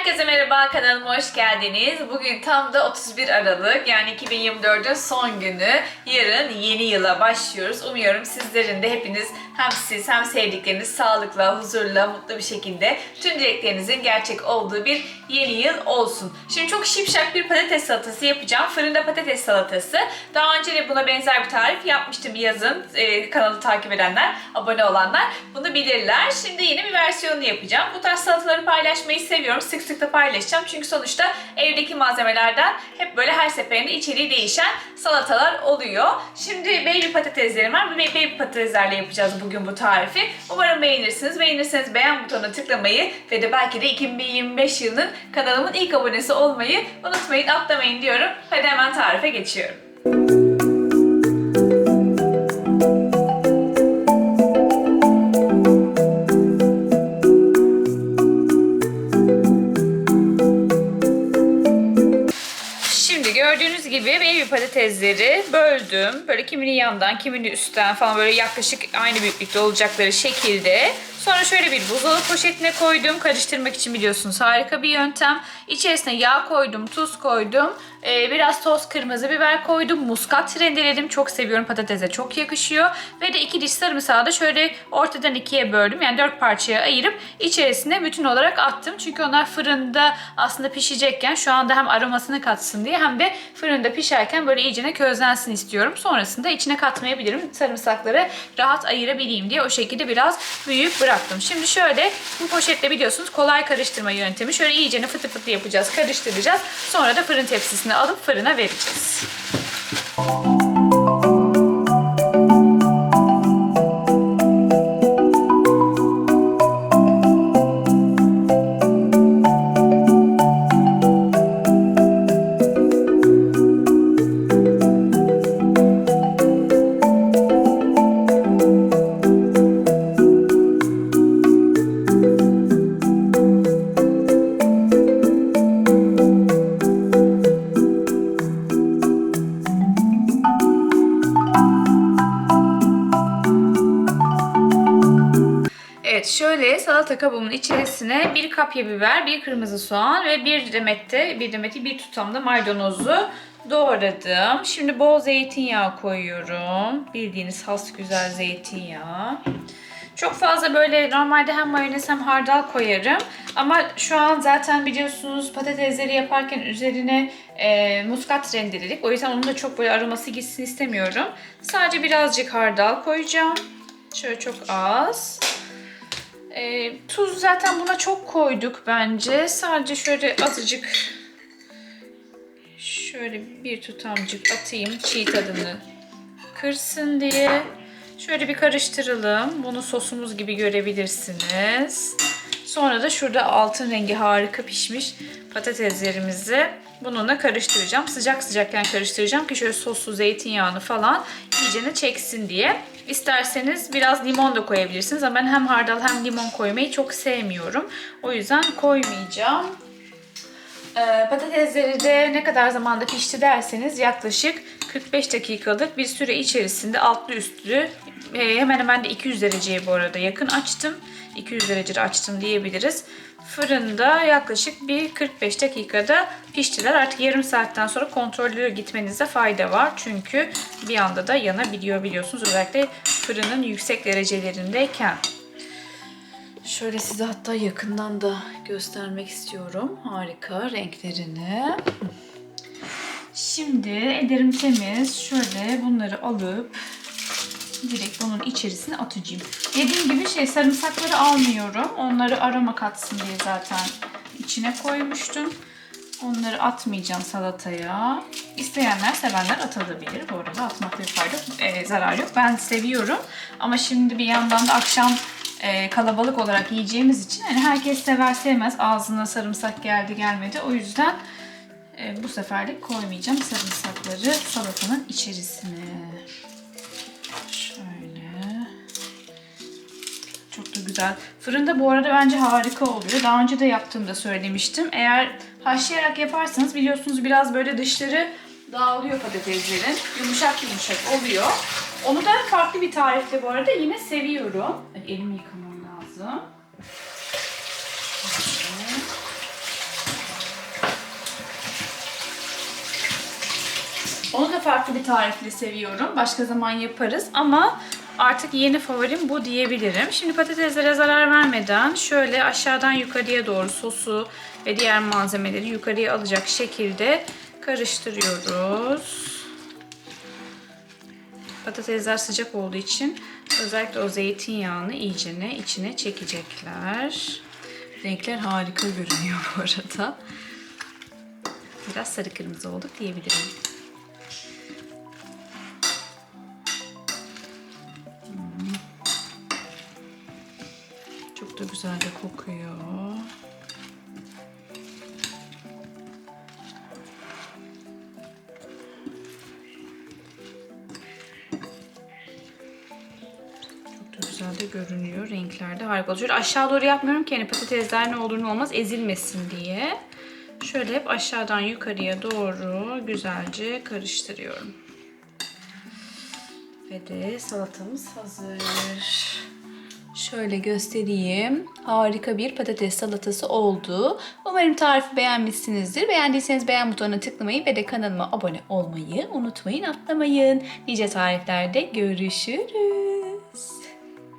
Herkese merhaba kanalıma hoş geldiniz. Bugün tam da 31 Aralık yani 2024'ün son günü. Yarın yeni yıla başlıyoruz. Umuyorum sizlerin de hepiniz hem siz hem sevdikleriniz sağlıkla, huzurla, mutlu bir şekilde tüm dileklerinizin gerçek olduğu bir yeni yıl olsun. Şimdi çok şipşak bir patates salatası yapacağım. Fırında patates salatası. Daha önce de buna benzer bir tarif yapmıştım yazın. Ee, kanalı takip edenler, abone olanlar bunu bilirler. Şimdi yeni bir versiyonunu yapacağım. Bu tarz salataları paylaşmayı seviyorum. Sık sık da paylaşacağım. Çünkü sonuçta evdeki malzemelerden hep böyle her seferinde içeriği değişen salatalar oluyor. Şimdi baby patateslerim var. Bu baby patateslerle yapacağız bugün bu tarifi. Umarım beğenirsiniz. Beğenirseniz beğen butonuna tıklamayı ve de belki de 2025 yılının kanalımın ilk abonesi olmayı unutmayın, atlamayın diyorum. Hadi hemen tarife geçiyorum. Gördüğünüz gibi baby patatesleri böldüm. Böyle kimini yandan, kimini üstten falan böyle yaklaşık aynı büyüklükte olacakları şekilde. Sonra şöyle bir buzdolabı poşetine koydum. Karıştırmak için biliyorsunuz harika bir yöntem. İçerisine yağ koydum, tuz koydum. Ee, biraz toz kırmızı biber koydum. Muskat rendeledim. Çok seviyorum. Patatese çok yakışıyor. Ve de iki diş sarımsağı da şöyle ortadan ikiye böldüm. Yani dört parçaya ayırıp içerisine bütün olarak attım. Çünkü onlar fırında aslında pişecekken şu anda hem aromasını katsın diye hem de fırında pişerken böyle iyicene közlensin istiyorum. Sonrasında içine katmayabilirim. Sarımsakları rahat ayırabileyim diye o şekilde biraz büyük bıraktım. Şimdi şöyle bu poşetle biliyorsunuz kolay karıştırma yöntemi. Şöyle iyicene fıtı fıtı yapacağız, karıştıracağız. Sonra da fırın tepsisine alıp fırına vereceğiz. Evet şöyle salata kabımın içerisine bir kapya biber, bir kırmızı soğan ve bir demette, bir demeti bir tutamda maydanozu doğradım. Şimdi bol zeytinyağı koyuyorum. Bildiğiniz has güzel zeytinyağı. Çok fazla böyle normalde hem mayonez hem hardal koyarım. Ama şu an zaten biliyorsunuz patatesleri yaparken üzerine e, muskat rendeledik. O yüzden onun da çok böyle aroması gitsin istemiyorum. Sadece birazcık hardal koyacağım. Şöyle çok az. E, tuz zaten buna çok koyduk bence. Sadece şöyle azıcık şöyle bir tutamcık atayım çiğ tadını kırsın diye. Şöyle bir karıştıralım. Bunu sosumuz gibi görebilirsiniz. Sonra da şurada altın rengi harika pişmiş patateslerimizi bununla karıştıracağım. Sıcak sıcakken karıştıracağım ki şöyle soslu zeytinyağını falan iyicene çeksin diye. İsterseniz biraz limon da koyabilirsiniz ama ben hem hardal hem limon koymayı çok sevmiyorum. O yüzden koymayacağım. Ee, patatesleri de ne kadar zamanda pişti derseniz yaklaşık 45 dakikalık bir süre içerisinde altlı üstlü e, hemen hemen de 200 dereceye bu arada yakın açtım. 200 derecede açtım diyebiliriz. Fırında yaklaşık bir 45 dakikada piştiler. Artık yarım saatten sonra kontrollü gitmenize fayda var. Çünkü bir anda da yanabiliyor biliyorsunuz. Özellikle fırının yüksek derecelerindeyken. Şöyle size hatta yakından da göstermek istiyorum. Harika renklerini. Şimdi ellerim temiz. Şöyle bunları alıp direkt bunun içerisine atacağım. Dediğim gibi şey sarımsakları almıyorum. Onları aroma katsın diye zaten içine koymuştum. Onları atmayacağım salataya. İsteyenler, sevenler atabilir. Bu arada atmakta bir fayda, e, zarar yok. Ben seviyorum. Ama şimdi bir yandan da akşam e, kalabalık olarak yiyeceğimiz için hani herkes sever sevmez ağzına sarımsak geldi gelmedi. O yüzden bu seferlik koymayacağım sarımsakları salatanın içerisine. Şöyle. Çok da güzel. Fırında bu arada bence harika oluyor. Daha önce de yaptığımda söylemiştim. Eğer haşlayarak yaparsanız biliyorsunuz biraz böyle dışları dağılıyor patateslerin. Yumuşak yumuşak oluyor. Onu da farklı bir tarifte bu arada yine seviyorum. Elimi yıkamam lazım. Şöyle. Onu da farklı bir tarifle seviyorum. Başka zaman yaparız ama artık yeni favorim bu diyebilirim. Şimdi patateslere zarar vermeden şöyle aşağıdan yukarıya doğru sosu ve diğer malzemeleri yukarıya alacak şekilde karıştırıyoruz. Patatesler sıcak olduğu için özellikle o zeytinyağını iyicene içine çekecekler. Renkler harika görünüyor bu arada. Biraz sarı kırmızı olduk diyebilirim. Da güzel de kokuyor. Güzel de görünüyor. Renkler de harika. Şöyle aşağı doğru yapmıyorum ki hani patatesler ne olur ne olmaz ezilmesin diye. Şöyle hep aşağıdan yukarıya doğru güzelce karıştırıyorum. Ve de salatamız hazır. Şöyle göstereyim. Harika bir patates salatası oldu. Umarım tarifi beğenmişsinizdir. Beğendiyseniz beğen butonuna tıklamayı ve de kanalıma abone olmayı unutmayın, atlamayın. Nice tariflerde görüşürüz.